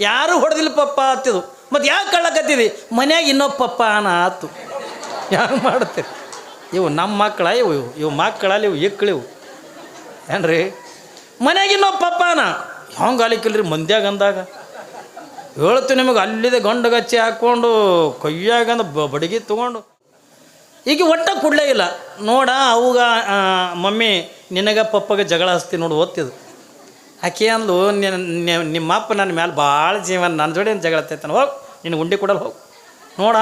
ಯಾರು ಹೊಡೆದಿಲ್ಲ ಪಪ್ಪ ಆತಿದು ಮತ್ತು ಯಾಕೆ ಕಳ್ಳಕತ್ತಿದಿ ಮನ್ಯಾಗ ಇನ್ನೊಬ್ಬ ಪಪ್ಪ ಅನ ಆತು. ಯಾರು ಮಾಡ್ತೀರಿ ಇವು ನಮ್ಮ ಮಕ್ಕಳ, ಇವು ಇವು ಇವು ಮಕ್ಕಳಲ್ಲಿ ಇವು. ಇಕ್ಕಳಿವು ಏನ್ರಿ? ಮನ್ಯಾಗ ಇನ್ನೊಬ್ಬ ಪಪ್ಪನ ಹಂಗೆ ಅಲಿಕ್ಕಿಲ್ರಿ ಮಂದ್ಯಾಗ ಅಂದಾಗ. ಹೇಳ್ತು ನಿಮಗೆ, ಅಲ್ಲಿದೆ ಗಂಡು ಗಚ್ಚಿ ಹಾಕ್ಕೊಂಡು ಕೈಯಾಗಂದ ಬ, ಬಡಗಿ ತೊಗೊಂಡು. ಈಗ ಒಟ್ಟ ಕೊಡಲೇ ಇಲ್ಲ. ನೋಡ, ಅವಾಗ ಮಮ್ಮಿ, ನಿನಗೆ ಪಪ್ಪಗೆ ಜಗಳ ಹಸ್ತಿ ನೋಡು ಓದ್ತಿದ್ದು ಆಕೆ ಅಂದ್ಲು ನಿಮ್ಮ ಅಪ್ಪ ನನ್ನ ಮೇಲೆ ಭಾಳ ಜೀವನ ನನ್ನ ಜೋಡಿ ಏನು ಜಗಳ ಹತ್ತೈತಾನ? ಹೋಗಿ ನಿನ್ನ ಉಂಡಿ ಕೊಡಲ್ಲ ಹೋಗು. ನೋಡ,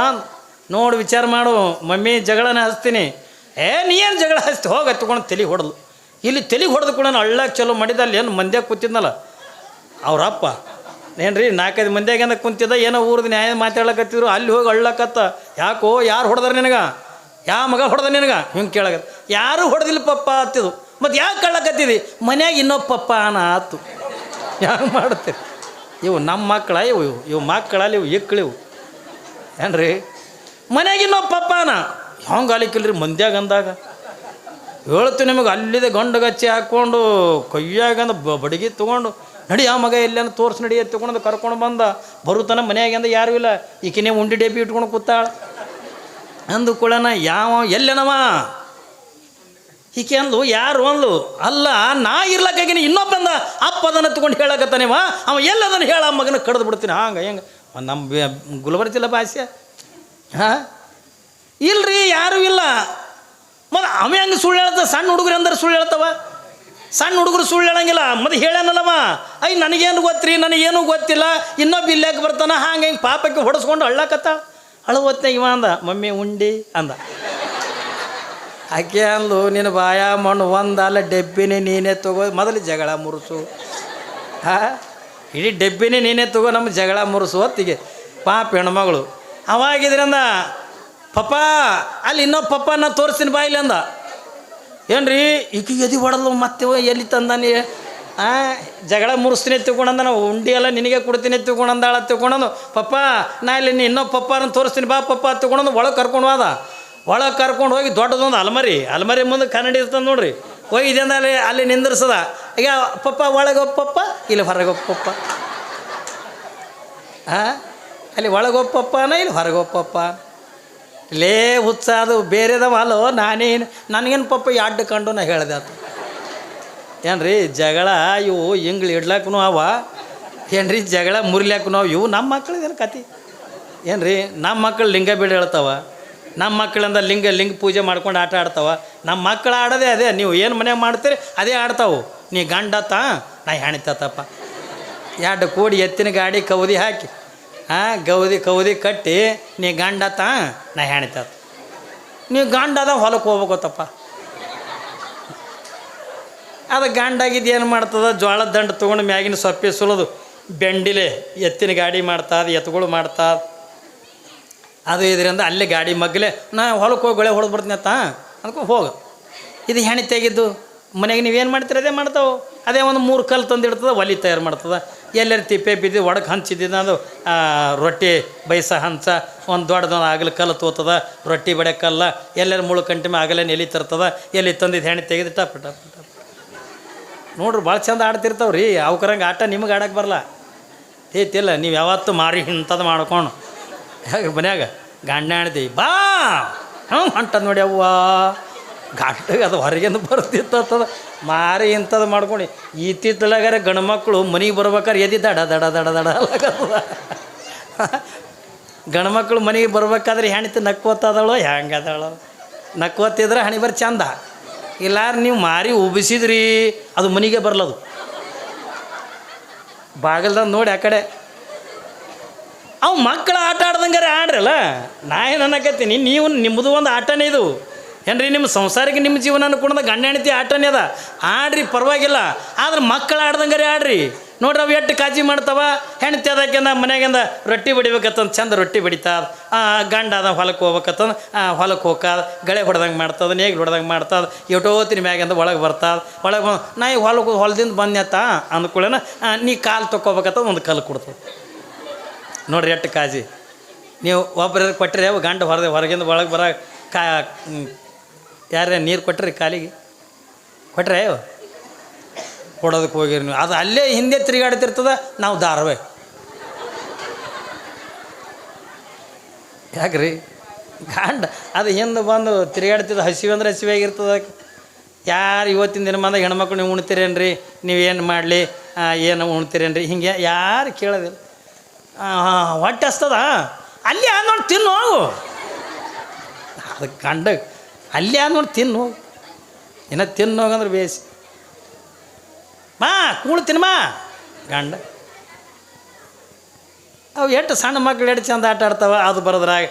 ನೋಡು, ವಿಚಾರ ಮಾಡು. ಮಮ್ಮಿ ಜಗಳನ ಹಚ್ತೀನಿ. ಏ, ನೀ ಏನು ಜಗಳ ಹಚ್ತಿ? ಹೋಗಿ ಎತ್ಕೊಂಡು ತಲೆ ಹೊಡೆದು ಇಲ್ಲಿ ತಲೆ ಹೊಡೆದು ಕೂಡ ಅಳ್ಳಾಗ ಚಲೋ ಮಾಡಿದ ಅಲ್ಲಿ ಏನು ಮಂದ್ಯಾಗ ಕೂತಿದ್ನಲ್ಲ? ಅವ್ರಪ್ಪ ರೀ ನಾಲ್ಕೈದು ಮಂದಿಯಾಗ ಕುಂತಿದ್ದ? ಏನೋ ಊರ್ದು ನ್ಯಾಯ ಮಾತಾಡ್ಲಕತ್ತಿದ್ರು, ಅಲ್ಲಿ ಹೋಗಿ ಅಳ್ಳಕತ್ತ. ಯಾಕೋ, ಯಾರು ಹೊಡೆದಾರ ನಿನಗ? ಯಾವ ಮಗ ಹೊಡೆದ ನಿನಗ? ಹಿಂಗೆ ಕೇಳಕತ್ತ. ಯಾರೂ ಹೊಡೆದಿಲ್ಲ ಪಪ್ಪ ಆತಿದು ಮತ್ತು ಯಾಕೆ ಕಳ್ಳಕತ್ತಿದಿ ಮನ್ಯಾಗ ಇನ್ನೊಬ್ಬ ಪಪ್ಪ ಅನ ಆತು. ಯಾಕೆ ಮಾಡ್ತೀರಿ? ಇವು ನಮ್ಮ ಮಕ್ಕಳ, ಇವು ಇವು ಇವು ಮಕ್ಕಳಲ್ಲಿ ಇವು ಇಕ್ಕಳಿವು ಏನ್ರಿ? ಮನ್ಯಾಗ ಅನ ಹಂಗೆ ಅಲಿಕ್ಕಿಲ್ರಿ ಮಂದ್ಯಾಗ ಅಂದಾಗ. ಹೇಳ್ತು ನಿಮಗೆ, ಅಲ್ಲಿದೆ ಗಂಡು ಗಚ್ಚಿ ಹಾಕ್ಕೊಂಡು ಕೈಯಾಗಂದ ಬಡಿಗೆ ತೊಗೊಂಡು, ನಡಿ ಆ ಮಗ ಎಲ್ಲೆನ ತೋರ್ಸಿ ನಡಿ ತಗೊಂಡು ಕರ್ಕೊಂಡು ಬಂದ. ಬರುತ್ತಾನ ಮನ್ಯಾಗಿಂದ ಯಾರೂ ಇಲ್ಲ. ಈಕಿನೇ ಉಂಡಿ ಡೇಬಿ ಇಟ್ಕೊಂಡು ಕೂತಾಳ. ಅಂದು ಕೂಡನ ಯಾವ, ಎಲ್ಲೇನವ? ಈಕೆ ಅಂದ್ಲು, ಯಾರು ಅಂದ್ಲು? ಅಲ್ಲ, ನಾ ಇರ್ಲಕ್ಕಾಗಿನ ಇನ್ನೊಬ್ಬಂದ ಅಪ್ಪ ಅದನ್ನು ತಗೊಂಡು ಹೇಳಕತ್ತಾನೇವ? ಅವ ಎಲ್ಲದನ್ನು ಹೇಳ ಮಗನ ಕಡ್ದು ಬಿಡ್ತೀನಿ. ಹಂಗೆ, ಹೆಂಗೆ. ನಮ್ಮ ಗುಲ್ಬರ್ತಿಲ್ಲ ಭಾಷೆ ಹಾಂ? ಇಲ್ರಿ, ಯಾರೂ ಇಲ್ಲ. ಮತ್ತು ಅವ ಹೆಂಗೆ ಸುಳ್ಳು ಹೇಳ್ತ ಸಣ್ಣ ಹುಡುಗರು ಅಂದ್ರೆ ಸುಳ್ಳು ಹೇಳ್ತವ ಸಣ್ಣ ಹುಡುಗರು ಸುಳ್ಳು ಹೇಳಂಗಿಲ್ಲ. ಮತ್ತೆ ಹೇಳನಲ್ಲವ? ಐ, ನನಗೇನು ಗೊತ್ತ್ರಿ, ನನಗೇನು ಗೊತ್ತಿಲ್ಲ. ಇನ್ನೊಬ್ಬ ಇಲ್ಲಕ್ಕೆ ಬರ್ತಾನ, ಹಂಗೆ ಹಿಂಗೆ ಪಾಪಕ್ಕೆ ಹೊಡೆಸ್ಕೊಂಡು ಅಳ್ಳಕತ್ತ ಅಳುವತ್ತೆ ಇವ ಅಂದ, ಮಮ್ಮಿ, ಉಂಡಿ ಅಂದ. ಆಕೆ ಅಂದು ನಿನ್ನ ಬಾಯ ಮಣ್ಣು ಒಂದಲ್ಲ, ಡೆಬ್ಬಿನೇ ನೀನೇ ತಗೋ, ಮೊದಲು ಜಗಳ ಮುರುಸು. ಹಾ? ಇಡೀ ಡೆಬ್ಬಿನೇ ನೀನೇ ತಗೋ, ನಮ್ಮ ಜಗಳ ಮುರುಸು ಹೊತ್ತಿಗೆ. ಪಾಪ ಹೆಣ್ಮಗಳು. ಅವಾಗಿದ್ರಿಂದ ಪಪ್ಪ, ಅಲ್ಲಿ ಇನ್ನೊಬ್ಬ ಪಪ್ಪನ ತೋರಿಸ್ತೀನಿ ಬಾಯಿಲಿ ಅಂದ. ಏನ್ರಿ, ಈಕಿ ಎದಿ ಹೊಡೆದ್ಲು, ಮತ್ತೆ ಎಲ್ಲಿ ತಂದಾನಿ? ಆ, ಜಗಳ ಮುರಿಸ್ತೀನಿ ತಿಳ್ಕೊಂಡಂದ ನಾವು, ಉಂಡಿ ಎಲ್ಲ ನಿನಗೆ ಕೊಡ್ತೀನಿ ತಿಳ್ಕೊಂಡಂದಾಳ ತಿಳ್ಕೊಂಡಂದು ಪಪ್ಪ, ನಾ ಇಲ್ಲಿ ನೀ ಇನ್ನೊಬ್ಬ ಪಪ್ಪನ ತೋರಿಸ್ತೀನಿ ಬಾ, ಪಪ್ಪ ತಿಳ್ಕೊಂಡಂದು ಒಳಗೆ ಕರ್ಕೊಂಡು ಹೋದ. ಒಳಗೆ ಕರ್ಕೊಂಡು ಹೋಗಿ ದೊಡ್ಡದೊಂದು ಅಲ್ಮರಿ. ಅಲ್ಮರಿ ಮುಂದೆ ಕನ್ನಡಿ ಇರ್ತದೆ ನೋಡ್ರಿ. ಇದೆಯಿಂದ ಅಲ್ಲಿ ಅಲ್ಲಿ ನಿಂದಿರ್ಸದ. ಈಗ ಪಪ್ಪ ಒಳಗೊಪ್ಪಪ್ಪ ಇಲ್ಲಿ ಹೊರಗೊಪ್ಪಪ್ಪ ಹಾ ಅಲ್ಲಿ ಒಳಗೊಪ್ಪಪ್ಪನ ಇಲ್ಲಿ ಹೊರಗೊಪ್ಪಪ್ಪ ಲೇ ಹುಚ್ಚ, ಅದು ಬೇರೆದವ ಅಲೋ ನಾನೇನು, ನನಗೇನು ಪಪ್ಪ ಅಡ್ಡ ಕಂಡು ನಾ ಹೇಳ್ದೆ ಆತು ಏನ್ರಿ, ಜಗಳ, ಇವು ಹಿಂಗ್ಳು ಇಡ್ಲಾಕೂ ಅವ. ಏನ್ರಿ, ಜಗಳ ಮುರಿಲಾಕೂ ಅವ. ಇವು ನಮ್ಮ ಮಕ್ಳಿದೇನು ಕತಿ? ಏನ್ರಿ ನಮ್ಮ ಮಕ್ಕಳು ಲಿಂಗ ಬೀಡು ಹೇಳ್ತಾವ. ನಮ್ಮ ಮಕ್ಕಳಿಂದ ಲಿಂಗ ಲಿಂಗ ಪೂಜೆ ಮಾಡ್ಕೊಂಡು ಆಟ ಆಡ್ತಾವೆ. ನಮ್ಮ ಮಕ್ಕಳು ಆಡೋದೇ ಅದೇ, ನೀವು ಏನು ಮನ್ಯಾಗ ಮಾಡ್ತೀರಿ ಅದೇ ಆಡ್ತಾವು. ನೀ ಗಂಡತ್ತ ನಾ ಹೆಣಿತಪ್ಪ ಎರಡು ಕೂಡಿ ಎತ್ತಿನ ಗಾಡಿ ಕೌದಿ ಹಾಕಿ ಹಾಂ ಗೌದಿ ಕೌದಿ ಕಟ್ಟಿ, ನೀ ಗಂಡತ್ತ ನಾ ಹೆಣಿತತ್ತ ನೀ ಗಂಡದ ಹೊಲಕ್ಕೆ ಹೋಗ್ಬೇಕತ್ತಪ್ಪ. ಅದು ಗಂಡಾಗಿದ್ದು ಏನು ಮಾಡ್ತದ? ಜೋಳದ ದಂಡ ತೊಗೊಂಡು ಮ್ಯಾಗಿನ ಸೊಪ್ಪೆ ಸುಲಿದು ಬೆಂಡಿಲೆ ಎತ್ತಿನ ಗಾಡಿ ಮಾಡ್ತಾ ಅದು ಎತ್ತುಗಳು ಮಾಡ್ತಾ ಅದು ಇದರಿಂದ ಅಲ್ಲೇ ಗಾಡಿ ಮಗ್ಲೆ ನಾ ಹೊಲಕ್ಕೆ ಹೋಗಿ ಗೊಳೆ ಹೊಡೆದು ಬರ್ತೀನಿ ಅತ್ತ. ಅನ್ಕೊ ಹೋಗು. ಇದು ಹೆಣಿ ತೆಗೆದ್ದು ಮನೆಗೆ ನೀವೇನು ಮಾಡ್ತೀರ? ಅದೇ ಮಾಡ್ತಾವೆ. ಅದೇ ಒಂದು ಮೂರು ಕಲ್ಲು ತಂದಿಡ್ತದೆ, ಒಲಿ ತಯಾರು ಮಾಡ್ತದ. ಎಲ್ಲರೂ ತಿಪ್ಪೆ ಬಿದ್ದು ಒಡಕ್ಕೆ ಹಂಚಿದ್ದಿದ್ದ ಅದು ರೊಟ್ಟಿ ಬೈಸ ಹಂಚ, ಒಂದು ದೊಡ್ಡದೊಂದು ಆಗಲ ಕಲ್ಲು ತೋತದ, ರೊಟ್ಟಿ ಬಡೆ ಕಲ್ಲ, ಎಲ್ಲರೂ ಮುಳು ಕಂಟಿ ಮ್ಯಾಗ ಆಗಲೇ ನೆಲಿ ತರ್ತದ, ಎಲ್ಲಿ ತಂದಿದ್ದು ಹೆಣಿ ತೆಗೆದು ಟಪ್ ಟಪ್ ಟಪ್. ನೋಡ್ರಿ, ಭಾಳ ಚಂದ ಆಡ್ತಿರ್ತಾವ್ರಿ. ಅವ್ಕರಂಗೆ ಆಟ ನಿಮಗೆ ಆಡಕ್ಕೆ ಬರಲ್ಲ ಐತಿಲ್ಲ ನೀವು ಯಾವತ್ತೂ ಮಾರಿ ಇಂಥದ್ದು ಮಾಡ್ಕೊಂಡು ಹೇಗೆ ಮನ್ಯಾಗ ಗಂಡ ಹೇಳ್ತೀವಿ ಬಾ ಹ್ಞೂ ಹೊಂಟ ನೋಡಿ ಅವ್ವ? ಗಂಟಗೆ ಅದು ಹೊರಗಿಂದ ಬರ್ತಿತ್ತದ ಮಾರಿ ಇಂಥದ್ದು ಮಾಡ್ಕೊಂಡು. ಇತ್ತಿತ್ತಲಾಗಾರೆ ಗಂಡು ಮಕ್ಕಳು ಮನೆಗೆ ಬರ್ಬೇಕಾರೆ ಎದಿ ದಡ ದಡ ದಡ ದಡ ಗಂಡು ಮಕ್ಕಳು ಮನೆಗೆ ಬರ್ಬೇಕಾದ್ರೆ ಹೆಣ್ತಿ ನಕ್ಕೋತದಳೋ ಹೆಂಗೆ ಅದಳು ನಕ್ಕೋತಿದ್ರೆ ಹಣಿ ಬರ್ ಚಂದ. ಇಲ್ಲಾರ ನೀವು ಮಾರಿ ಉಬ್ಬಿಸಿದ್ರಿ, ಅದು ಮನೆಗೆ ಬರ್ಲದು. ಬಾಗಿಲ್ದಾಗ ನೋಡಿ ಆ ಕಡೆ ಅವು ಮಕ್ಕಳು ಆಟ ಆಡ್ದಂಗಾರೆ ಆಡ್ರಲ್ಲ? ನಾ ಏನು ಅನ್ನಕತ್ತೀನಿ? ನೀವು ನಿಮ್ಮದು ಒಂದು ಆಟನೇ ಇದು. ಏನ್ರಿ ನಿಮ್ಮ ಸಂಸಾರಕ್ಕೆ ನಿಮ್ಮ ಜೀವನ ಕೂಡ ಗಂಡ ಹೆಂಡತಿ ಆಟನೇ ಅದ. ಆಡ್ರಿ, ಪರವಾಗಿಲ್ಲ. ಆದ್ರೆ ಮಕ್ಕಳು ಆಡ್ದಂಗಾರೆ ಆಡ್ರಿ. ನೋಡ್ರಿ, ಅವು ಎಷ್ಟು ಕಾಜಿ ಮಾಡ್ತಾವ? ಹೆಣ್ತಿ ಅದಕ್ಕಿಂದ, ಮನ್ಯಾಗಿಂದ ರೊಟ್ಟಿ ಬಡಿಬೇಕತ್ತಂದು, ಚಂದ ರೊಟ್ಟಿ ಬಡಿತಾದ ಗಂಡ ಅದ ಹೊಲಕ್ಕೆ ಹೋಗ್ಬೇಕತ್ತಂದು ಹೊಲಕ್ಕೆ ಹೋಗ್ಕಾದ ಗಳೆ ಹೊಡೆದಂಗೆ ಮಾಡ್ತದ ನೇಗ್ ಹೊಡೆದಂಗೆ ಮಾಡ್ತದ. ಎಟೋತಿನ ಮ್ಯಾಗಿಂದ ಒಳಗೆ ಬರ್ತದ ಒಳಗೆ ಬಂದು, ನಾ ಈ ಹೊಲಕ್ಕೆ ಹೊಲದಿಂದ ಬಂದ್ಯತ್ತ ಅಂದ್ಕೊಳ್ಳೇನ ನೀ ಕಾಲು ತೊಗೋಬೇಕತ್ತ ಒಂದು ಕಲ್ಲು ಕೊಡ್ತದೆ ನೋಡ್ರಿ ಎಟ್ಟು ಕಾಜಿ. ನೀವು ಒಬ್ಬರ ಕೊಟ್ಟರೆ ಗಂಡ ಹೊರದೆ, ಹೊರಗಿಂದ ಒಳಗೆ ಬರ ಕಾ ಯಾರೇ ನೀರು ಕೊಟ್ಟಿರಿ ಕಾಲಿಗೆ? ಕೊಟ್ರೆ ಕೊಡೋದಕ್ಕೆ ಹೋಗಿರಿ ನೀವು. ಅದು ಅಲ್ಲೇ ಹಿಂದೆ ತಿರುಗಾಡ್ತಿರ್ತದ, ನಾವು ದಾರವೇ ಯಾಕ್ರಿ? ಗಂಡ, ಅದು ಹಿಂದೆ ಬಂದು ತಿರುಗಾಡ್ತಿದ್ದು ಹಸಿವೆ ಅಂದ್ರೆ ಹಸಿವೆ ಆಗಿರ್ತದ ಯಾರು ಇವತ್ತಿನ ದಿನ ಬಂದಾಗ ಹೆಣ್ಮಕ್ಳು ನೀವು ಉಣ್ತೀರೇನ್ರಿ? ನೀವೇನು ಮಾಡಲಿ? ಏನು ಉಣ್ತೀರೇನ್ರಿ? ಹಿಂಗೆ ಯಾರು ಕೇಳೋದಿಲ್ಲ. ಹೊಟ್ಟೆ ಹಸ್ತದ? ಅಲ್ಲಿ ನೋಡಿ ತಿನ್ನು, ಹೋಗು. ಅದು ಗಂಡ ಅಲ್ಲಿ ನೋಡಿ ತಿನ್ನು, ಹೋಗು. ಇನ್ನು ತಿನ್ನು ಹೋಗಂದ್ರೆ ಬೇಸಿ. ಮಾ ಕೂಳು ತಿನ್ಮಾ ಗಂಡ. ಅವು ಎಷ್ಟು ಸಣ್ಣ ಮಕ್ಳು ಎಷ್ಟು ಚಂದ ಆಟ ಆಡ್ತಾವೆ, ಅದು ಬರೋದ್ರಾಗ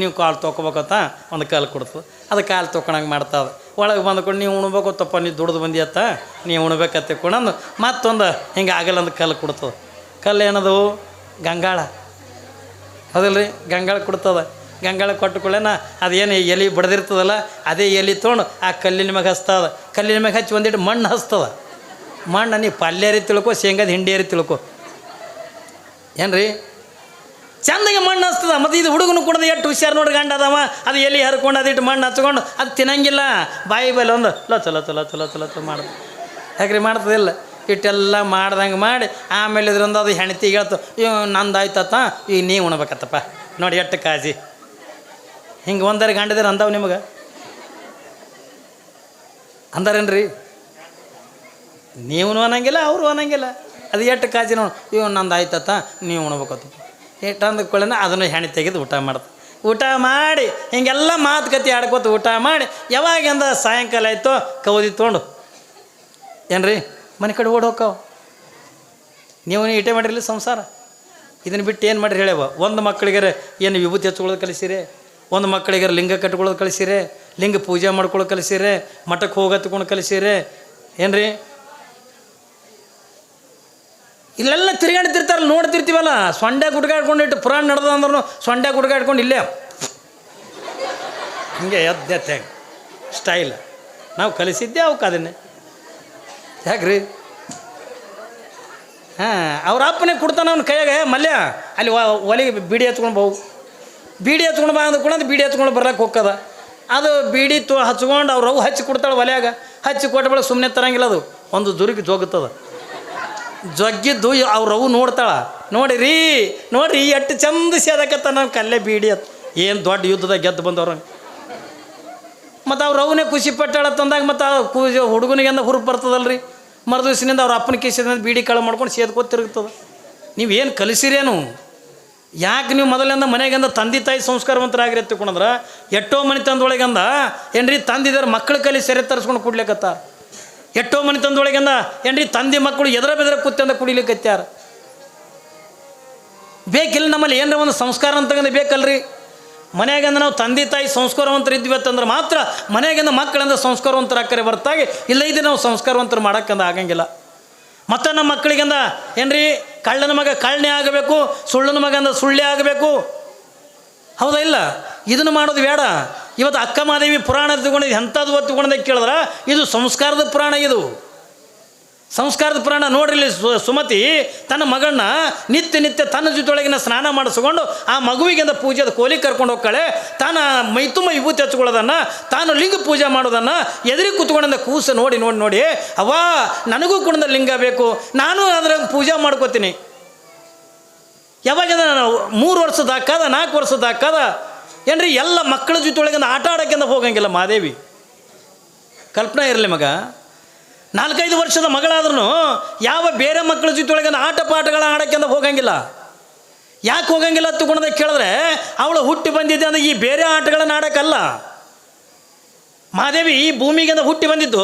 ನೀವು ಕಾಲು ತೊಗೋಬೇಕತ್ತ ಒಂದು ಕಾಲು ಕೊಡ್ತದೆ. ಅದು ಕಾಲು ತೊಗೊಳಂಗೆ ಮಾಡ್ತಾವ ಒಳಗೆ ಬಂದ್ಕೊಂಡು ನೀವು ಉಣ್ಬೇಕು, ತಪ್ಪ ನೀವು ದುಡ್ದು ಬಂದಿಯತ್ತ ನೀವು ಉಣ್ಬೇಕತ್ತೆ ಕೊಡಂದು ಮತ್ತೊಂದು ಹಿಂಗೆ ಆಗಲ್ಲ ಒಂದು ಕಲ್ಲು ಕೊಡ್ತದೆ. ಕಲ್ಲು ಏನದು? ಗಂಗಾಳ. ಹೌದಿಲ್ರಿ? ಗಂಗಾಳ ಕೊಡ್ತದ. ಗಂಗಾಳ ಕೊಟ್ಟಕೊಳ್ಳೇನ ಅದೇನು ಎಲೆ ಬಡ್ದಿರ್ತದಲ್ಲ, ಅದೇ ಎಲೆ ತೊಗೊಂಡು ಆ ಕಲ್ಲಿನ ಮ್ಯಾಗ ಹಚ್ತದ. ಕಲ್ಲಿನ ಮ್ಯಾಗ ಹಚ್ಚಿ ಒಂದಿಟ್ಟು ಮಣ್ಣು ಹಚ್ತದ. ಮಣ್ಣು ನೀ ಪಲ್ಯರಿ ತಿಳ್ಕೊ, ಶೇಂಗಾದ ಹಿಂಡಿಯರಿ ತಿಳ್ಕೊ. ಏನ್ರಿ? ಚಂದಗೆ ಮಣ್ಣು ಹಚ್ತದ. ಮತ್ತು ಇದು ಹುಡುಗನು ಕುಡ್ದು ಎಷ್ಟು ಹುಷಾರು ನೋಡಿ ಗಂಡ ಅದಾವ. ಅದು ಎಲೆ ಹರ್ಕೊಂಡು ಅದಿಟ್ಟು ಮಣ್ಣು ಹಚ್ಕೊಂಡು ಅದು ತಿನ್ನಂಗಿಲ್ಲ. ಬಾಯಿ ಬೈಲಿ ಒಂದು ಲೊ ಚಲೋ ಚಲೋ ಚಲೋ ಚಲೋ ಚಲೋ ಮಾಡ್ದು. ಯಾಕ್ರಿ ಮಾಡ್ತದಿಲ್ಲ? ಇಟ್ಟೆಲ್ಲ ಮಾಡ್ದಂಗೆ ಮಾಡಿ ಆಮೇಲೆ ಇದ್ರಿಂದ ಅದು ಹೆಣ್ತಿ ಹೇಳ್ತು, ಇವ್ ನಂದು ಆಯ್ತತ್ತ ಈಗ ನೀವು ಉಣ್ಬೇಕತ್ತಪ್ಪ, ನೋಡಿ ಎಷ್ಟು ಕಾಜಿ ಹಿಂಗೆ ಒಂದರ ಗಂಡದಿರ ಅಂದಾವ ನಿಮಗೆ? ಅಂದರೇನ್ರಿ? ನೀವು ಅನ್ನಂಗಿಲ್ಲ, ಅವರು ಅನ್ನಂಗಿಲ್ಲ. ಅದು ಎಷ್ಟು ಕಾಜಿ ನೋಡಿ, ಇವ್ ನಂದು ನೀವು ಉಣ್ಬೇಕತ್ತಪ್ಪ. ಅಂದ ಅಂದ್ಕೊಳ್ಳೇನ ಅದನ್ನು ಹೆಣಿ ತೆಗೆದು ಊಟ ಮಾಡ್ತು. ಊಟ ಮಾಡಿ, ಹಿಂಗೆಲ್ಲ ಮಾತುಕತೆ ಆಡ್ಕೋತ ಊಟ ಮಾಡಿ, ಯಾವಾಗಿಂದ ಸಾಯಂಕಾಲ ಆಯ್ತೋ, ಕೌದಿ ತೊಗೊಂಡು. ಏನ್ರಿ? ಮನೆ ಕಡೆ ಓಡ್ ಹೋಕ್ಕವ. ನೀವು ಇಟೆ ಮಾಡಿರಲಿ ಸಂಸಾರ. ಇದನ್ನು ಬಿಟ್ಟು ಏನು ಮಾಡಿರಿ ಹೇಳ್ಯವ ಒಂದು ಮಕ್ಕಳಿಗೆ ಏನು ವಿಭೂತಿ ಹಚ್ಕೊಳ್ಳೋದು ಕಲಿಸಿರಿ? ಒಂದು ಮಕ್ಕಳಿಗೆ ಲಿಂಗ ಕಟ್ಕೊಳ್ಳೋದು ಕಲಿಸಿರಿ? ಲಿಂಗ ಪೂಜೆ ಮಾಡ್ಕೊಳ್ಳೋದು ಕಲಿಸಿರಿ? ಮಠಕ್ಕೆ ಹೋಗತ್ಕೊಂಡು ಕಲಿಸಿರಿ? ಏನ್ರಿ? ಇಲ್ಲೆಲ್ಲ ತಿರುಗಾಡ್ತಿರ್ತಾರಲ್ಲ, ನೋಡ್ತಿರ್ತೀವಲ್ಲ? ಸೊಂಡೆ ಗುಡ್ಗಾಡ್ಕೊಂಡಿಟ್ಟು ಪುರಾಣ ನಡೆದ ಅಂದ್ರೂ ಸೊಂಡೆ ಗುಡ್ಗಾಡ್ಕೊಂಡು ಇಲ್ಲೇ. ಹಿಂಗೆ ಎದ್ದೆ ಸ್ಟೈಲ್ ನಾವು ಕಲಿಸಿದ್ದೆ ಅವಕ್ಕೆ ಅದನ್ನೇ. ಯಾಕ್ರಿ? ಹಾಂ, ಅವ್ರ ಅಪ್ಪನೇ ಕೊಡ್ತಾನ ಅವ್ನ ಕೈಯಾಗೆ, ಮಲ್ಯ, ಅಲ್ಲಿ ಒಲೆಗೆ ಬೀಡಿ ಹಚ್ಕೊಂಡು ಬಹು ಬೀಡಿ ಹಚ್ಕೊಂಡು ಬಾ ಅಂದ ಕೂಡ ಬೀಡಿ ಹಚ್ಕೊಂಡು ಬರ್ಲಕ್ಕೆ ಹೋಗ್ಕದ ಅದು ಬೀಡಿ ತು ಹಚ್ಕೊಂಡು ಅವ್ರು ಅವು ಹಚ್ಚಿ ಕೊಡ್ತಾಳೆ ಒಲೆಯಾಗ. ಹಚ್ಚಿ ಕೊಟ್ಟ ಬಳಿಕ ಸುಮ್ಮನೆ ತರಂಗಿಲ್ಲ ಅದು. ಒಂದು ದುರ್ಗಿ ಜೋಗುತ್ತದ. ಜೊಗ್ಗಿದ್ದು ಅವ್ರು ಅವು ನೋಡ್ತಾಳ. ನೋಡಿರಿ, ನೋಡ್ರಿ ಎಷ್ಟು ಚಂದ ಸೇದಕತ್ತ ನಾವು ಕಲ್ಲೇ ಬೀಡಿ ಅತ್ ಏನು ದೊಡ್ಡ ಯುದ್ಧದಾಗ ಗೆದ್ದು ಬಂದವ್ರು ಮತ್ತು ಅವ್ರು ಅವನೇ ಖುಷಿ ಪಟ್ಟಾಳ ತಂದಾಗ ಮತ್ತು ಆ ಕು ಹುಡುಗನಿಗೆಂದ ಹುರುಪು ಬರ್ತದಲ್ರಿ. ಮರು ದಿವಸದಿಂದ ಅವ್ರ ಅಪ್ಪನ ಕೇಸಿಂದ ಬೀಡಿ ಕಳ ಮಾಡ್ಕೊಂಡು ಸೇದ್ಕೋತ ತಿರುಗ್ತದೆ. ನೀವೇನು ಕಲಿಸಿರೇನು? ಯಾಕೆ ನೀವು ಮೊದಲಿಂದ ಮನೆಗೆಂದ ತಂದೆ ತಾಯಿ ಸಂಸ್ಕಾರವಂತರಾಗಿರಿ ತಿಳ್ಕೊಂಡ್ರೆ? ಎಷ್ಟೋ ಮನೆ ತಂದೊಳಗೆಂದ ಏನ್ರಿ ತಂದಿದ್ದಾರೆ ಮಕ್ಕಳು ಕಲಿ ಸೆರೆ ತರಿಸ್ಕೊಂಡು ಕುಡ್ಲಿಕ್ಕತ್ತ ಎಷ್ಟೋ ಮನೆ ತಂದೊಳಗೆಂದ ಏನ್ರಿ ತಂದೆ ಮಕ್ಕಳು ಎದರ ಬೆದರ ಕೂತಂದ ಕುಡಿಲಿಕ್ಕತ್ಯಾರ ಬೇಕಿಲ್ಲ ನಮ್ಮಲ್ಲಿ ಏನರ ಒಂದು ಸಂಸ್ಕಾರ ಅಂತಂದ್ರೆ ಬೇಕಲ್ರಿ? ಮನೆಯಾಗಿಂದ ನಾವು ತಂದೆ ತಾಯಿ ಸಂಸ್ಕಾರವಂತರು ಅಂತಂದ್ರೆ ಮಾತ್ರ ಮನೆಯಾಗಿಂದ ಮಕ್ಕಳಿಂದ ಸಂಸ್ಕಾರವಂತರಾಕರೆ ಹೊರತಾಗಿ ಇಲ್ಲ ಇದು ನಾವು ಸಂಸ್ಕಾರವಂತರು ಮಾಡೋಕ್ಕಂದ ಆಗಂಗಿಲ್ಲ. ಮತ್ತು ನಮ್ಮ ಮಕ್ಕಳಿಗಿಂದ ಏನ್ರಿ? ಕಳ್ಳನ ಮಗ ಕಳ್ಳನೇ ಆಗಬೇಕು, ಸುಳ್ಳನ ಮಗಂದ ಸುಳ್ಳೇ ಆಗಬೇಕು. ಹೌದಾ ಇಲ್ಲ? ಇದನ್ನು ಮಾಡೋದು ಬೇಡ. ಇವತ್ತು ಅಕ್ಕ ಮಾದೇವಿ ಪುರಾಣ ತಗೊಂಡಿದ್ದು ಎಂಥದ್ದು ತಗೊಂಡೆ ಕೇಳಿದ್ರೆ, ಇದು ಸಂಸ್ಕಾರದ ಪುರಾಣ ಇದು. ಸಂಸ್ಕಾರದ ಪುರಾಣ ನೋಡ್ರಿ ಸುಮತಿ, ತನ್ನ ಮಗಳನ್ನ ನಿತ್ಯ ನಿತ್ಯ ತನ್ನ ಜೊತೆಯೊಳಗಿನ ಸ್ನಾನ ಮಾಡಿಸ್ಕೊಂಡು ಆ ಮಗುವಿಗಿಂದ ಪೂಜೆದ ಕೋಲಿ ಕರ್ಕೊಂಡು ಹೋಗ್ತಾಳೆ. ತಾನ ಮೈತುಂಬ ವಿಭೂತಿ ಹಚ್ಕೊಳ್ಳೋದನ್ನು, ತಾನು ಲಿಂಗ ಪೂಜೆ ಮಾಡೋದನ್ನು ಎದುರಿಗೆ ಕೂತ್ಕೊಂಡಂದ ಕೂಸು ನೋಡಿ ನೋಡಿ ನೋಡಿ ಅವಾ ನನಗೂ ಕುಣದ ಲಿಂಗ ಬೇಕು, ನಾನು ಅದರ ಪೂಜೆ ಮಾಡ್ಕೋತೀನಿ. ಯಾವಾಗ ಮೂರು ವರ್ಷದ ಹಾಕದ ನಾಲ್ಕು ವರ್ಷದ ಏನು ಏನ್ರಿ ಎಲ್ಲ ಮಕ್ಕಳ ಜೊತೆಯೊಳಗಿಂದ ಆಟ ಆಡೋಕ್ಕಿಂತ ಹೋಗಂಗಿಲ್ಲ ಮಾದೇವಿ ಕಲ್ಪನಾ ಇರಲಿ ಮಗ. ನಾಲ್ಕೈದು ವರ್ಷದ ಮಗಳಾದ್ರೂ ಯಾವ ಬೇರೆ ಮಕ್ಕಳ ಜೊತೆಯೊಳಗಿಂದ ಆಟ ಪಾಠಗಳ ಆಡೋಕ್ಕಿಂತ ಹೋಗಂಗಿಲ್ಲ. ಯಾಕೆ ಹೋಗಂಗಿಲ್ಲ ಅಂತ ಕೇಳಿದ್ರೆ, ಅವಳು ಹುಟ್ಟಿ ಬಂದಿದ್ದೆ ಅಂದ್ರೆ ಈ ಬೇರೆ ಆಟಗಳನ್ನು ಆಡೋಕ್ಕಲ್ಲ. ಮಾದೇವಿ ಈ ಭೂಮಿಗಿಂದ ಹುಟ್ಟಿ ಬಂದಿದ್ದು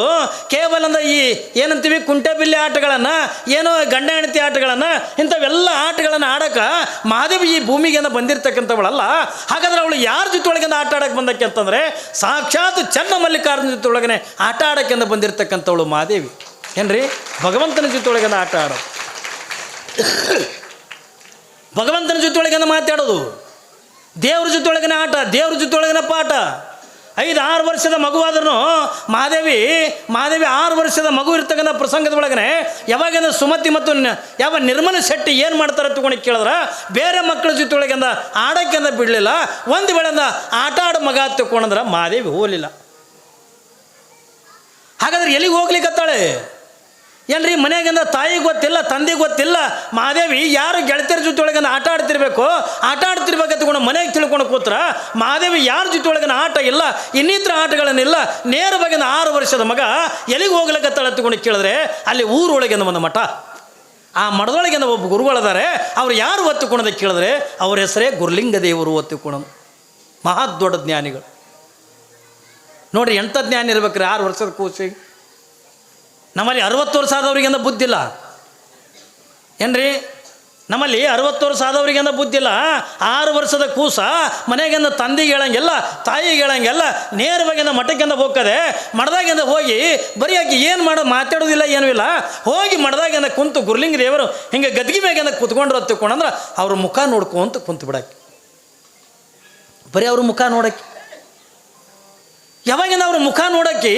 ಕೇವಲ ಅಂದ್ರೆ ಈ ಏನಂತೀವಿ ಕುಂಟೆಬಿಲ್ಲೆ ಆಟಗಳನ್ನು, ಏನೋ ಗಂಡ ಹೆಂಡತಿ ಆಟಗಳನ್ನು, ಇಂಥವೆಲ್ಲ ಆಟಗಳನ್ನು ಆಡೋಕೆ ಮಾದೇವಿ ಈ ಭೂಮಿಗಿಂದ ಬಂದಿರತಕ್ಕಂಥವಳಲ್ಲ. ಹಾಗಾದ್ರೆ ಅವಳು ಯಾರ ಜೊತೆಯೊಳಗಿಂದ ಆಟ ಆಡೋಕೆ ಬಂದಕ್ಕೆ ಅಂತಂದರೆ ಸಾಕ್ಷಾತ್ ಚನ್ನ ಮಲ್ಲಿಕಾರ್ಜುನ ಒಳಗನೆ ಆಟ ಆಡೋಕ್ಕಿಂದ ಬಂದಿರತಕ್ಕಂಥವಳು ಮಾದೇವಿ ಏನ್ರಿ? ಭಗವಂತನ ಜೊತೆ ಒಳಗಿಂದ ಆಟ ಆಡೋ ಭಗವಂತನ ಜೊತೆ ಒಳಗಿಂದ ಮಾತಾಡೋದು. ದೇವ್ರ ಒಳಗಿನ ಆಟ, ದೇವ್ರ ಒಳಗಿನ ಪಾಠ. ಐದು ಆರು ವರ್ಷದ ಮಗುವಾದ್ರೂ ಮಹಾದೇವಿ ಮಹಾದೇವಿ ಆರು ವರ್ಷದ ಮಗು ಇರ್ತಕ್ಕಂಥ ಪ್ರಸಂಗದ ಒಳಗನೆ ಯಾವಾಗಿಂದ ಸುಮತಿ ಮತ್ತು ಯಾವ ನಿರ್ಮಲ ಶೆಟ್ಟಿ ಏನು ಮಾಡ್ತಾರೆ ತಗೊಂಡು ಕೇಳಿದ್ರೆ, ಬೇರೆ ಮಕ್ಕಳ ಜೊತೆಯೊಳಗಿಂದ ಆಡೋಕ್ಕಿಂದ ಬಿಡಲಿಲ್ಲ, ಒಂದು ವೇಳೆಂದ ಆಟ ಆಡೋ ಮಗ ತಗೊಂಡ್ರೆ ಮಹಾದೇವಿ ಹೋಗಲಿಲ್ಲ. ಹಾಗಾದ್ರೆ ಎಲ್ಲಿಗೆ ಹೋಗ್ಲಿಕ್ಕತ್ತಾಳೆ ಏನ್ರಿ ಮನೆಯಾಗಿಂದ ತಾಯಿಗೆ ಗೊತ್ತಿಲ್ಲ, ತಂದೆ ಗೊತ್ತಿಲ್ಲ? ಮಾದೇವಿ ಯಾರು ಗೆಳತಿಯರ ಜೊತೆ ಒಳಗಿಂದ ಆಟ ಆಡ್ತಿರ್ಬೇಕು? ಆಟ ಆಡ್ತಿರ್ಬೇಕಂತಕೊಂಡು ಮನೆಗೆ ತಿಳ್ಕೊಂಡು ಕೂತ್ರ ಮಾದೇವಿ ಯಾರ ಜೊತೆ ಒಳಗಿನ ಆಟ ಇಲ್ಲ, ಇನ್ನಿತರ ಆಟಗಳನ್ನಿಲ್ಲ ನೇರವಾಗಿಂದ ಆರು ವರ್ಷದ ಮಗ ಎಲ್ಲಿಗೆ ಹೋಗ್ಲಿಕ್ಕೆ ತಗೊಂಡು ಕೇಳಿದ್ರೆ, ಅಲ್ಲಿ ಊರೊಳಗಿಂದ ಒಂದು ಮಠ. ಆ ಮಠದೊಳಗಿಂದ ಒಬ್ಬ ಗುರುಗಳಿದ್ದಾರೆ ಅವ್ರು ಯಾರು ಒತ್ತುಕೊಂಡದ ಕೇಳಿದ್ರೆ, ಅವ್ರ ಹೆಸರೇ ಗುರುಲಿಂಗ ದೇವರು ಒತ್ತುಕೊಳೋದು ಮಹಾ ದೊಡ್ಡ ಜ್ಞಾನಿಗಳು. ನೋಡ್ರಿ ಎಂಥ ಜ್ಞಾನ ಇರ್ಬೇಕ್ರಿ, ಆರು ವರ್ಷದ ಕೂಸಿಗೆ ನಮ್ಮಲ್ಲಿ ಅರವತ್ತು ವರ್ಷ ಆದವ್ರಿಗೆಂದ ಬುದ್ಧಿಲ್ಲ. ಏನ್ರಿ? ನಮ್ಮಲ್ಲಿ ಅರವತ್ತು ವರ್ಷ ಆದವ್ರಿಗೆಂದ ಬುದ್ಧಿಲ್ಲ. ಆರು ವರ್ಷದ ಕೂಸ ಮನೆಗೆಂದ ತಂದೆಗೆ ಹೇಳಂಗಿಲ್ಲ ತಾಯಿಗೆ ಹೇಳಂಗಿಲ್ಲ ನೇರವಾಗಿಂದ ಮಠಕ್ಕೆಂದ ಹೋಗ್ತದೆ ಮಠದಾಗಿಂದ ಹೋಗಿ ಬರೀ ಆಕೆ ಏನು ಮಾಡೋದು ಮಾತಾಡೋದಿಲ್ಲ, ಏನೂ ಇಲ್ಲ. ಹೋಗಿ ಮಠದಾಗಿಂದ ಕುಂತು ಗುರ್ಲಿಂಗ ದೇವರು ಹಿಂಗೆ ಗದ್ಗಿ ಮ್ಯಾಗಿಂದ ಕುತ್ಕೊಂಡ್ರು ತಿಳ್ಕೊಂಡಂದ್ರೆ ಅವ್ರ ಮುಖ ನೋಡ್ಕೊಂತ ಕುಂತು ಬಿಡಕ್ಕೆ ಬರೀ ಅವ್ರ ಮುಖ ನೋಡಕ್ಕೆ ಯಾವಾಗಿಂದ ಅವ್ರ ಮುಖ ನೋಡಕ್ಕೆ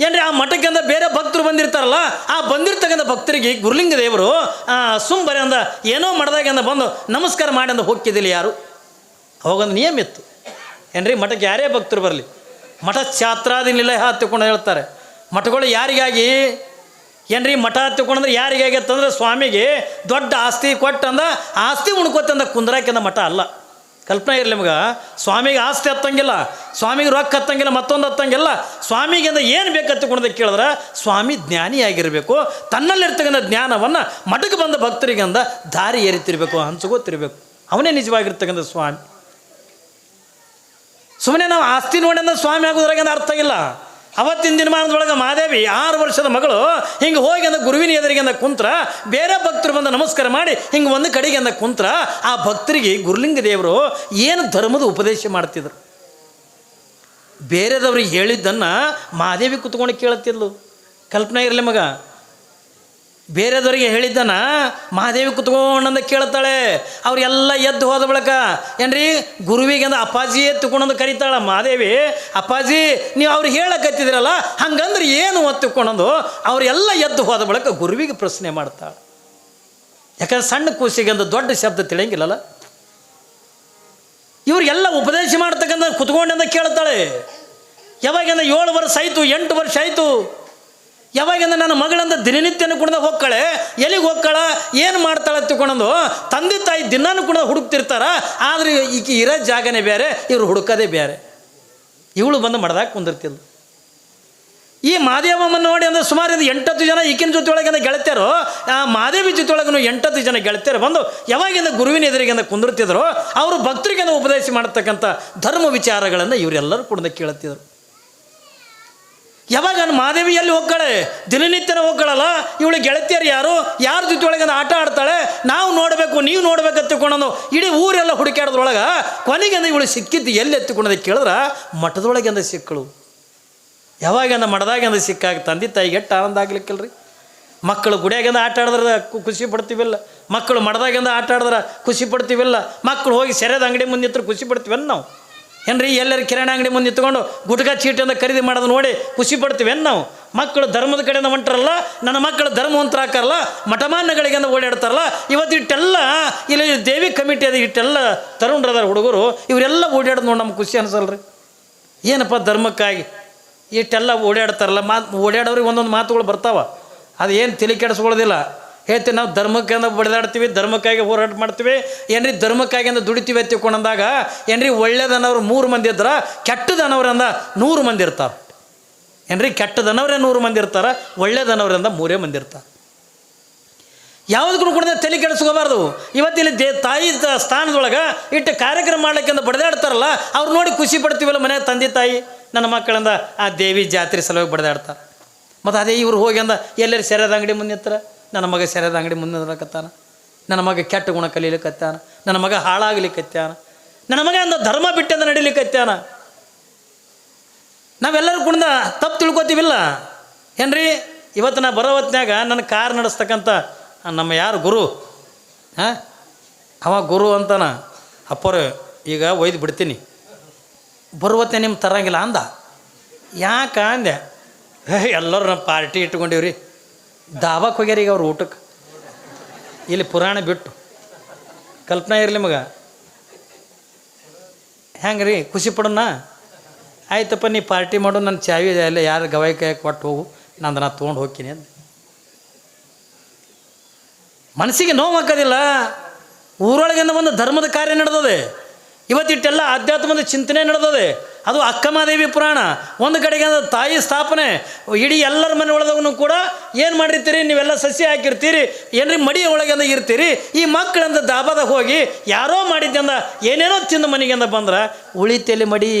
ಏನ್ರಿ, ಆ ಮಠಕ್ಕಿಂದ ಬೇರೆ ಭಕ್ತರು ಬಂದಿರ್ತಾರಲ್ಲ, ಆ ಬಂದಿರ್ತಕ್ಕಂಥ ಭಕ್ತರಿಗೆ ಗುರುಲಿಂಗ ದೇವರು ಸುಮ್ ಬರೀ ಅಂದ, ಏನೋ ಅಂದ ಬಂದು, ನಮಸ್ಕಾರ ಮಾಡಿ ಅಂದ ಹೋಗ್ತಿದ್ದಿಲ್ಲ ಯಾರು? ಅವಾಗೊಂದು ನಿಯಮ ಇತ್ತು. ಏನ್ರಿ, ಮಠಕ್ಕೆ ಯಾರೇ ಭಕ್ತರು ಬರಲಿ. ಮಠ ಛಾತ್ರಾದಿ ನಿಲಯ ಹತ್ತಿಕೊಂಡು ಹೇಳ್ತಾರೆ. ಮಠಗಳು ಯಾರಿಗಾಗಿ? ಏನ್ರಿ, ಮಠ ಹತ್ತಿಕೊಂಡ್ರೆ ಯಾರಿಗಾಗಿ ಅಂತಂದ್ರೆ ಸ್ವಾಮಿಗೆ ದೊಡ್ಡ ಆಸ್ತಿ ಕೊಟ್ಟಂದ, ಆಸ್ತಿ ಉಣ್ಕೋತಂದ ಕುಂದ್ರಾಕಿಂದ ಮಠ ಅಲ್ಲ. ಕಲ್ಪನೆ ಇರಲಿ ನಿಮ್ಗೆ. ಸ್ವಾಮಿಗೆ ಆಸ್ತಿ ಹತ್ತಂಗಿಲ್ಲ, ಸ್ವಾಮಿಗೆ ರೊಕ್ಕ ಹತ್ತಂಗಿಲ್ಲ, ಮತ್ತೊಂದು ಹತ್ತಂಗಿಲ್ಲ. ಸ್ವಾಮಿಗಿಂದ ಏನು ಬೇಕು ಹತ್ತಿಕೊಂಡದ ಕೇಳಿದ್ರೆ, ಸ್ವಾಮಿ ಜ್ಞಾನಿಯಾಗಿರಬೇಕು ತನ್ನಲ್ಲಿರ್ತಕ್ಕಂಥ ಜ್ಞಾನವನ್ನು ಮಠಕ್ಕೆ ಬಂದ ಭಕ್ತರಿಗಂದ ದಾರಿ ಏರಿತಿರ್ಬೇಕು ಹಂಚ್ಕೋತಿರ್ಬೇಕು ಅವನೇ ನಿಜವಾಗಿರ್ತಕ್ಕಂಥ ಸ್ವಾಮಿ. ಸುಮ್ಮನೆ ನಾವು ಆಸ್ತಿ ನೋಡಿಂದ ಸ್ವಾಮಿ ಆಗೋದ್ರಾಗ ಅರ್ಥ ಇಲ್ಲ ಅವತ್ತಿನ ದಿನಮಾನದೊಳಗೆ ಮಾದೇವಿ ಆರು ವರ್ಷದ ಮಗಳು, ಹಿಂಗೆ ಹೋಗಿ ಅಂದ ಗುರುವಿನ ಎದುರಿಗೆ ಅಂದ ಕುಂತ್ರ, ಬೇರೆ ಭಕ್ತರು ಬಂದು ನಮಸ್ಕಾರ ಮಾಡಿ, ಹಿಂಗೆ ಒಂದು ಕಡೆಗೆ ಅಂದ ಕುಂತ್ರ, ಆ ಭಕ್ತರಿಗೆ ಗುರುಲಿಂಗ ದೇವರು ಏನು ಧರ್ಮದ ಉಪದೇಶ ಮಾಡ್ತಿದ್ರು? ಬೇರೆದವ್ರಿಗೆ ಹೇಳಿದ್ದನ್ನು ಮಾದೇವಿ ಕುತ್ಕೊಂಡು ಕೇಳುತ್ತಿದ್ಲು. ಕಲ್ಪನೆ ಇರಲಿ ಮಗ. ಬೇರೆದವರಿಗೆ ಹೇಳಿದ್ದನ ಮಹಾದೇವಿ ಕುತ್ಕೊಂಡಂದ ಕೇಳ್ತಾಳೆ. ಅವರೆಲ್ಲ ಎದ್ದು ಹೋದ ಬಳಕ, ಏನ್ರಿ, ಗುರುವಿಗೆ ಅಂದ ಅಪ್ಪಾಜಿ ಎತ್ತುಕೊಂಡಂದು ಕರೀತಾಳ ಮಹಾದೇವಿ. ಅಪ್ಪಾಜಿ, ನೀವು ಅವ್ರು ಹೇಳಕತ್ತಿದ್ರಲ್ಲ, ಹಂಗಂದ್ರೆ ಏನು ಒತ್ತುಕೊಂಡಂದು? ಅವರೆಲ್ಲ ಎದ್ದು ಹೋದ ಬಳಕ ಗುರುವಿಗೆ ಪ್ರಶ್ನೆ ಮಾಡ್ತಾಳೆ. ಯಾಕಂದ್ರೆ ಸಣ್ಣ ಕೂಸಿಗೆ ದೊಡ್ಡ ಶಬ್ದ ತಿಳಿಯಂಗಿಲ್ಲಲ್ಲ? ಇವ್ರಿಗೆಲ್ಲ ಉಪದೇಶ ಮಾಡ್ತಕ್ಕಂಥ ಕುತ್ಕೊಂಡಂದ ಕೇಳ್ತಾಳೆ. ಯಾವಾಗಿಂದ ಏಳು ವರ್ಷ ಆಯಿತು, ಎಂಟು ವರ್ಷ ಆಯಿತು ಯಾವಾಗಿಂದ ನನ್ನ ಮಗಳಂದ ದಿನನಿತ್ಯನೂ ಕೂಡ ಹೋಗ್ಕಳೆ? ಎಲ್ಲಿಗೆ ಹೋಗ್ಕಳ? ಏನು ಮಾಡ್ತಾಳೆ ತಿಳ್ಕೊಂಡು ತಂದೆ ತಾಯಿ ದಿನಾನು ಕೂಡ ಹುಡುಕ್ತಿರ್ತಾರ, ಆದರೆ ಈಕೆ ಇರೋ ಜಾಗನೇ ಬೇರೆ, ಇವ್ರು ಹುಡುಕೋದೇ ಬೇರೆ. ಇವಳು ಬಂದು ಮಡ್ದಾಗ ಕುಂದಿರ್ತಿಲ್ಲ ಈ ಮಾದೇವಮ್ಮನ ನೋಡಿ ಅಂದ್ರೆ ಸುಮಾರು ಇದು ಎಂಟತ್ತು ಜನ ಈಕಿನ ಜೊತೆ ಒಳಗಿಂದ ಗೆಳತಿಯರು, ಆ ಮಾದೇವಿ ಜೊತೆ ಒಳಗೂ ಎಂಟತ್ತು ಜನ ಗೆಳತಿಯರು ಬಂದು ಯಾವಾಗಿಂದ ಗುರುವಿನ ಎದುರಿಗಿಂದ ಕುಂದಿರ್ತಿದ್ರು, ಅವರು ಭಕ್ತರಿಗಿಂದ ಉಪದೇಶ ಮಾಡತಕ್ಕಂಥ ಧರ್ಮ ವಿಚಾರಗಳನ್ನು ಇವರೆಲ್ಲರೂ ಕೂಡ ಕೇಳುತ್ತಿದ್ರು ಯಾವಾಗ ನಾನು ಮಾದೇವಿ ಎಲ್ಲಿ ಹೋಗ್ತಾಳೆ? ದಿನನಿತ್ಯನ ಹೋಗ್ಗಳಲ್ಲ ಇವಳು ಗೆಳತಿಯರು ಯಾರು? ಯಾರ ಜೊತೆ ಆಟ ಆಡ್ತಾಳೆ? ನಾವು ನೋಡಬೇಕು, ನೀವು ನೋಡ್ಬೇಕು ಎತ್ತಿಕೊಂಡು ಇಡೀ ಊರೆಲ್ಲ ಹುಡುಕಾಡೋದ್ರೊಳಗೆ ಕೊನೆಗೆ ಇವಳು ಸಿಕ್ಕಿದ್ದು ಎಲ್ಲಿ ಎತ್ತಿಕೊಂಡದ ಕೇಳಿದ್ರೆ? ಮಠದೊಳಗೆ ಅಂದ ಸಿಕ್ಕಳು. ಯಾವಾಗ ಮಠದಾಗಂದ ಸಿಕ್ಕಾಗ ತಂದೆ ತಾಯಿಗೆ ಎಷ್ಟು ಆನಂದ ಆಗ್ಲಿಕ್ಕಿಲ್ರಿ? ಮಕ್ಕಳು ಗುಡಿಯಾಗಿಂದ ಆಟ ಆಡಿದ್ರೆ ಖುಷಿ ಪಡ್ತೀವಿಲ್ಲ. ಮಕ್ಕಳು ಮಠದಾಗಿಂದ ಆಟ ಆಡಿದ್ರೆ ಖುಷಿ ಪಡ್ತೀವಿಲ್ಲ. ಮಕ್ಕಳು ಹೋಗಿ ಸೆರೆದ ಅಂಗಡಿ ಮುಂದೆ ಖುಷಿ ಖುಷಿ ಪಡ್ತೀವೇನು ನಾವು. ಏನ್ರಿ ಎಲ್ಲರ ಕಿರಾಣಿ ಅಂಗಡಿ ಮುಂದೆ ನಿಂತ್ಕೊಂಡು ಗುಟ್ಕಾ ಚೀಟಿಯಿಂದ ಖರೀದಿ ಮಾಡೋದು ನೋಡಿ ಖುಷಿ ಪಡ್ತೀವೇನು ನಾವು? ಮಕ್ಕಳು ಧರ್ಮದ ಕಡೆಯಿಂದ ಹೊಂಟ್ರಲ್ಲ, ನನ್ನ ಮಕ್ಕಳು ಧರ್ಮವಂತರ ಹಾಕಾರಲ್ಲ ಮಠಮಾನ್ಯಗಳಿಗೆಂದ ಓಡಾಡ್ತಾರಲ್ಲ, ಇವತ್ತು ಇಟ್ಟೆಲ್ಲ, ಇಲ್ಲಿ ದೇವಿ ಕಮಿಟಿ ಅದು, ಇಟ್ಟೆಲ್ಲ ತರುಣರದಾರ ಹುಡುಗರು, ಇವರೆಲ್ಲ ಓಡಾಡೋದು ನೋಡಿ ನಮ್ಗೆ ಖುಷಿ ಅನ್ಸಲ್ರಿ. ಏನಪ್ಪ ಧರ್ಮಕ್ಕಾಗಿ? ಇಷ್ಟೆಲ್ಲ ಓಡಾಡ್ತಾರಲ್ಲ, ಮಾತು ಓಡಾಡೋರಿಗೆ ಒಂದೊಂದು ಮಾತುಗಳು ಬರ್ತಾವ. ಅದು ಏನು ತಲೆ ಕೆಡಿಸ್ಕೊಳ್ಳೋದಿಲ್ಲ. ಹೇಳ್ತೀವಿ ನಾವು ಧರ್ಮಕ್ಕಿಂದ ಬಡಿದಾಡ್ತೀವಿ, ಧರ್ಮಕ್ಕಾಗಿ ಹೋರಾಟ ಮಾಡ್ತೀವಿ, ಏನ್ರಿ ಧರ್ಮಕ್ಕಾಗಿಂದ ದುಡಿತೀವಿ ಅಂತ ತಿಳ್ಕೊಂಡಂದಾಗ, ಏನ್ರಿ ಒಳ್ಳೇದನ್ನವ್ರು ಮೂರು ಮಂದಿ ಇದ್ರ ಕೆಟ್ಟದನ್ನವ್ರಿಂದ ನೂರು ಮಂದಿ ಇರ್ತಾರೆ. ಏನ್ರಿ ಕೆಟ್ಟದನವರೇ ನೂರು ಮಂದಿ ಇರ್ತಾರೆ ಅಂದ ಮೂರೇ ಮಂದಿ ಇರ್ತಾರೆ. ಯಾವುದಕ್ಕೂ ಕೂಡ ತಲೆ ಕೆಡಿಸ್ಕೋಬಾರ್ದು. ಇವತ್ತಿಲ್ಲಿ ದೇ ತಾಯಿ ಸ್ಥಾನದೊಳಗೆ ಇಟ್ಟು ಕಾರ್ಯಕ್ರಮ ಮಾಡ್ಲಾಕಿಂದ ಬಡದಾಡ್ತಾರಲ್ಲ, ಅವ್ರು ನೋಡಿ ಖುಷಿ ಪಡ್ತೀವಲ್ಲ ಮನೆ ತಂದೆ ತಾಯಿ, ನನ್ನ ಮಕ್ಕಳಿಂದ ಆ ದೇವಿ ಜಾತ್ರೆ ಸಲುವಾಗಿ ಬಡದಾಡ್ತಾರೆ. ಮತ್ತು ಅದೇ ಇವ್ರು ಹೋಗಿ ಅಂದ, ಎಲ್ಲರೂ ಸೆರೆದ ಅಂಗಡಿ ಮುಂದೆ ನನ್ನ ಮಗ ಸೆರೆದ ಅಂಗಡಿ ಮುಂದೆ ನಿಲ್ಲಕತ್ತಾನ ನನ್ನ ಮಗ ಕೆಟ್ಟ ಗುಣ ಕಲೀಲಿಕ್ಕತ್ತಾನ ನನ್ನ ಮಗ ಹಾಳಾಗ್ಲಿಕ್ಕತ್ತಾನ ನನ್ನ ಮಗ ಅಂದ ಧರ್ಮ ಬಿಟ್ಟಂದ ನಡೀಲಿಕ್ಕತ್ತಾನ ನಾವೆಲ್ಲರೂ ಕುಣ್ದ ತಪ್ಪು ತಿಳ್ಕೊತೀವಿಲ್ಲ. ಏನ್ರಿ? ಇವತ್ತು ನಾ ಬರೋ ಹೊತ್ನ್ಯಾಗ ನನ್ನ ಕಾರ್ ನಡೆಸ್ತಕ್ಕಂಥ ನಮ್ಮ ಯಾರು ಗುರು? ಹಾಂ? ಅವ ಗುರು ಅಂತಾನ. ಅಪ್ಪರು, ಈಗ ಒಯ್ದು ಬಿಡ್ತೀನಿ. ಬರುವತ್ತೆ ನಿಮ್ಮ ತರಂಗಿಲ್ಲ ಅಂದ. ಯಾಕ ಅಂದೆ? ಎಲ್ಲರೂ ನಮ್ಮ ಪಾರ್ಟಿ ಇಟ್ಕೊಂಡಿವ್ರಿ. ದಾಬಾಕ್ ಹೋಗ್ಯಾರ ಈಗ ಅವ್ರು ಊಟಕ್ಕೆ ಇಲ್ಲಿ ಪುರಾಣ ಬಿಟ್ಟು. ಕಲ್ಪನೆ ಇರಲಿ ಮಗ ಹೆಂಗೆ ರೀ ಖುಷಿ ಪಡೋಣ ಆಯ್ತಪ್ಪ, ನೀ ಪಾರ್ಟಿ ಮಾಡು ನನ್ನ ಚಾವಿ ಇಲ್ಲ ಯಾರು ಗವಾಯಿ ಕೈ ಕೊಟ್ಟು ಹೋಗು, ನಂದು ನಾ ತೊಗೊಂಡು ಹೋಗ್ತೀನಿ ಅಂದ. ಮನಸ್ಸಿಗೆ ನೋವು ಹಾಕೋದಿಲ್ಲ. ಊರೊಳಗಿಂದ ಒಂದು ಧರ್ಮದ ಕಾರ್ಯ ನಡೆದದೆ. ಇವತ್ತಿಟ್ಟೆಲ್ಲ ಆಧ್ಯಾತ್ಮದ ಚಿಂತನೆ ನಡೆದದೆ. ಅದು ಅಕ್ಕಮಹಾದೇವಿ ಪುರಾಣ. ಒಂದು ಕಡೆಗೆ ತಾಯಿ ಸ್ಥಾಪನೆ, ಇಡೀ ಎಲ್ಲರ ಮನೆ ಒಳಗೂ ಕೂಡ ಏನು ಮಾಡಿರ್ತೀರಿ? ನೀವೆಲ್ಲ ಸಸಿ ಹಾಕಿರ್ತೀರಿ, ಏನ್ರಿ ಮಡಿ ಒಳಗಿಂದ ಇರ್ತೀರಿ? ಈ ಮಕ್ಕಳಂದ ದಾಬಾದಾಗ ಹೋಗಿ ಯಾರೋ ಮಾಡಿದ್ದಂದ ಏನೇನೋ ತಿಂದು ಮನೆಗೆಂದ ಬಂದ್ರೆ, ಉಳಿತೆಲಿ ಮಡಿ.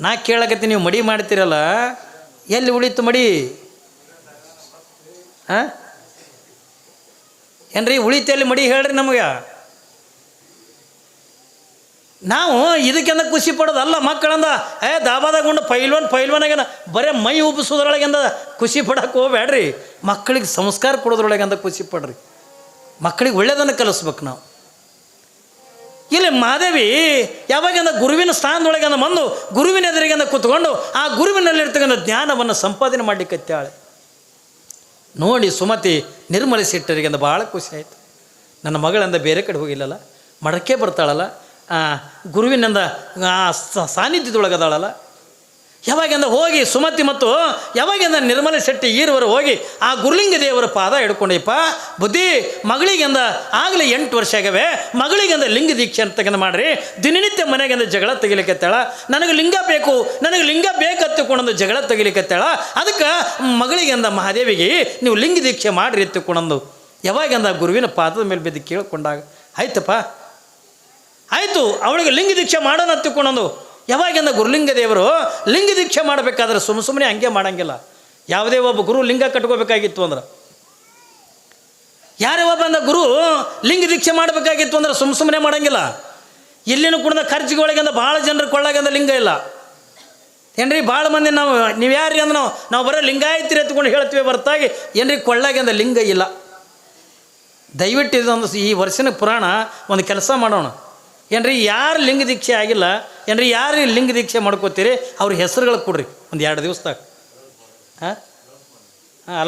ನಾ ಕೇಳಕತ್ತಿ ನೀವು ಮಡಿ ಮಾಡ್ತೀರಲ್ಲ, ಎಲ್ಲಿ ಉಳಿತು ಮಡಿ? ಹಾಂ? ಏನ್ರಿ ಉಳಿತೆಯಲ್ಲಿ ಮಡಿ ಹೇಳ್ರಿ ನಮಗೆ. ನಾವು ಇದಕ್ಕೆಂದ ಖುಷಿ ಪಡೋದಲ್ಲ ಮಕ್ಕಳಂದ. ಏ ದಾಬಾದಾಗ ಉಂಡು ಪೈಲ್ವನ್ ಪೈಲ್ವನಾಗೇನ ಬರೇ ಮೈ ಉಬ್ಬಿಸೋದ್ರೊಳಗಿಂದ ಖುಷಿ ಪಡಕ್ಕೆ ಹೋಗ್ಬೇಡ್ರಿ ಮಕ್ಕಳಿಗೆ ಸಂಸ್ಕಾರ ಕೊಡೋದ್ರೊಳಗಿಂದ ಖುಷಿ ಪಡ್ರಿ. ಮಕ್ಕಳಿಗೆ ಒಳ್ಳೆಯದನ್ನು ಕಲಿಸ್ಬೇಕು ನಾವು. ಇಲ್ಲಿ ಮಾದೇವಿ ಯಾವಾಗಿಂದ ಗುರುವಿನ ಸ್ಥಾನದೊಳಗಿಂದ ಬಂದು ಗುರುವಿನ ಎದುರಿಗಿಂದ ಕೂತ್ಕೊಂಡು ಆ ಗುರುವಿನಲ್ಲಿರ್ತಕ್ಕಂಥ ಜ್ಞಾನವನ್ನು ಸಂಪಾದನೆ ಮಾಡಲಿಕ್ಕತ್ತಾಳೆ ನೋಡಿ ಸುಮತಿ ನಿರ್ಮಲಿಸಿಟ್ಟರಿಗಿಂದ ಭಾಳ ಖುಷಿ ಆಯಿತು. ನನ್ನ ಮಗಳಂದ ಬೇರೆ ಕಡೆ ಹೋಗಿಲ್ಲಲ್ಲ, ಮಡಕೆ ಬರ್ತಾಳಲ್ಲ ಗುರುವಿನಿಂದ, ಆ ಸಾನ್ನಿಧ್ಯದೊಳಗದಾಳಲ್ಲ? ಯಾವಾಗಿಂದ ಹೋಗಿ ಸುಮತಿ ಮತ್ತು ಯಾವಾಗಿಂದ ನಿರ್ಮಲ ಶೆಟ್ಟಿ ಈರುವರು ಹೋಗಿ ಆ ಗುರುಲಿಂಗ ದೇವರ ಪಾದ ಹಿಡ್ಕೊಂಡಿಪ್ಪ ಬುದ್ಧಿ ಮಗಳಿಗೆಂದ ಆಗಲೇ ಎಂಟು ವರ್ಷ ಆಗವೆ ಮಗಳಿಗಿಂದ ಲಿಂಗ ದೀಕ್ಷೆ ಅಂತಕ್ಕಂಥ ಮಾಡ್ರಿ, ದಿನನಿತ್ಯ ಮನೆಗೆಂದ ಜಗಳ ತೆಗಿಲಿಕ್ಕೆತ್ತಾಳ ನನಗೆ ಲಿಂಗ ಬೇಕು, ನನಗೆ ಲಿಂಗ ಬೇಕತ್ತುಕೊಂಡೊಂದು ಜಗಳ ತೆಗಿಲಿಕ್ಕೆತ್ತಾಳ ಅದಕ್ಕೆ ಮಗಳಿಗೆಂದ ಮಹಾದೇವಿಗೆ ನೀವು ಲಿಂಗ ದೀಕ್ಷೆ ಮಾಡಿರಿ ಎತ್ತುಕೊಂಡೊಂದು. ಯಾವಾಗಿಂದ ಗುರುವಿನ ಪಾದದ ಮೇಲೆ ಬಿದ್ದು ಕೇಳಿಕೊಂಡಾಗ, ಆಯ್ತಪ್ಪ ಆಯಿತು, ಅವಳಿಗೆ ಲಿಂಗ ದೀಕ್ಷೆ ಮಾಡೋಣ ಹತ್ತಿಕೊಂಡೊಂದು ಯಾವಾಗಿಂದ ಗುರುಲಿಂಗ ದೇವರು, ಲಿಂಗ ದೀಕ್ಷೆ ಮಾಡಬೇಕಾದ್ರೆ ಸುಮ್ಮ ಸುಮ್ಮನೆ ಹಂಗೆ ಮಾಡೋಂಗಿಲ್ಲ. ಯಾವುದೇ ಒಬ್ಬ ಗುರು ಲಿಂಗ ಕಟ್ಕೋಬೇಕಾಗಿತ್ತು ಅಂದ್ರೆ. ಯಾರೇ ಒಬ್ಬ ಅಂದ ಗುರು ಲಿಂಗ ದೀಕ್ಷೆ ಮಾಡಬೇಕಾಗಿತ್ತು ಅಂದ್ರೆ ಸುಮ್ಮ ಸುಮ್ಮನೆ ಮಾಡೋಂಗಿಲ್ಲ. ಇಲ್ಲಿನೂ ಕೂಡ ಖರ್ಚಿಗೊಳಗಿಂದ ಭಾಳ ಜನರು ಕೊಳ್ಳಾಗಿಂದ ಲಿಂಗ ಇಲ್ಲ. ಏನ್ರಿ, ಭಾಳ ಮಂದಿ ನಾವು, ನೀವು ಯಾರ್ರಿ ಅಂದ್ರೆ ನಾವು ನಾವು ಬರೋ ಲಿಂಗಾಯತಿರಿ ಎತ್ಕೊಂಡು ಹೇಳ್ತೀವಿ ಹೊರತಾಗಿ, ಏನ್ರಿ ಕೊಳ್ಳಾಗಿಂದ ಲಿಂಗ ಇಲ್ಲ. ದಯವಿಟ್ಟು ಇದೊಂದು ಈ ವರ್ಷನ ಪುರಾಣ ಒಂದು ಕೆಲಸ ಮಾಡೋಣ. ಏನ್ರಿ, ಯಾರು ಲಿಂಗ ದೀಕ್ಷೆ ಆಗಿಲ್ಲ? ಏನ್ರಿ, ಯಾರು ಲಿಂಗ ದೀಕ್ಷೆ ಮಾಡ್ಕೋತೀರಿ? ಅವ್ರ ಹೆಸರುಗಳು ಕೊಡ್ರಿ, ಒಂದು ಎರಡು ದಿವಸದಾಗ. ಹಾಂ ಹಾಂ?